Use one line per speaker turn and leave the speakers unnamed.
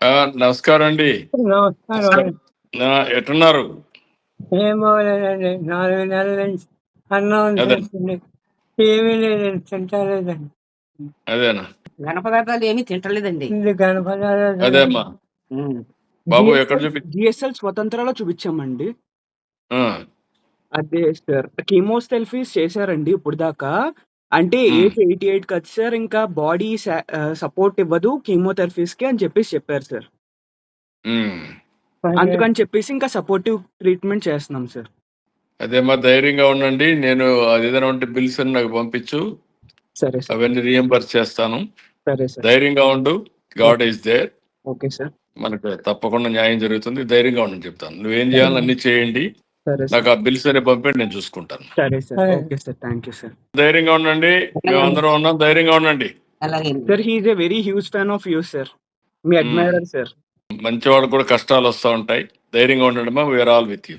నమస్కారం అండి
నమస్కారం.
ఎట్టున్నారు?
ఏం బాగలేదండి నాలుగు నెలల నుంచి అన్నం. తింటుంది ఏమీ లేదండి తింటలేదండి.
అదేనా?
ఘన పదార్థాలు ఏమీ తింటలేదండి.
ఇది కనపడాలి
అదే అమ్మా. బాబు ఎక్కడ చూపి?
జిఎస్ఎల్ స్వతంత్రాలో చూపించామండి. అదే సార్ కీమోథెరపీస్ చేశారండి ఇప్పుడు దాకా అంటే. ఏజ్ ఎయిటీ ఎయిట్ కదా సార్ ఇంకా బాడీ సపోర్ట్ ఇవ్వదు కీమోథెరపీస్కి అని చెప్పేసి చెప్పారు సార్. అందుకని చెప్పేసి ఇంకా సపోర్టివ్ ట్రీట్మెంట్ చేస్తున్నాం సార్.
అదేమ్మా ధైర్యంగా ఉండండి నేను అది ఏదైనా ఉంటే బిల్స్ అని నాకు పంపించు.
సరే సార్.
అవన్నీ రియంబర్స్ చేస్తాను.
సరే సార్.
ధైర్యంగా ఉండు God is there
okay sir.
మనకు తప్పకుండా న్యాయం జరుగుతుంది ధైర్యంగా ఉండని చెప్తాను. నువ్వేం చేయాలో అన్ని చేయండి.
సరే సార్.
నాకు ఆ బిల్స్ అనే పంపండి నేను చూసుకుంటాను.
సరే సార్.
సరే.
Okay sir. Thank you sir.
ధైర్యంగా ఉండండి. మేమందరం ఉన్నాం. ధైర్యంగా ఉండండి.
Sir he is a very huge fan of you sir me admirer sir
మంచి వాళ్ళకు కూడా కష్టాలు వస్తూ ఉంటాయి. ధైర్యంగా ఉండండి మా వీఆర్ ఆల్ విత్ యూ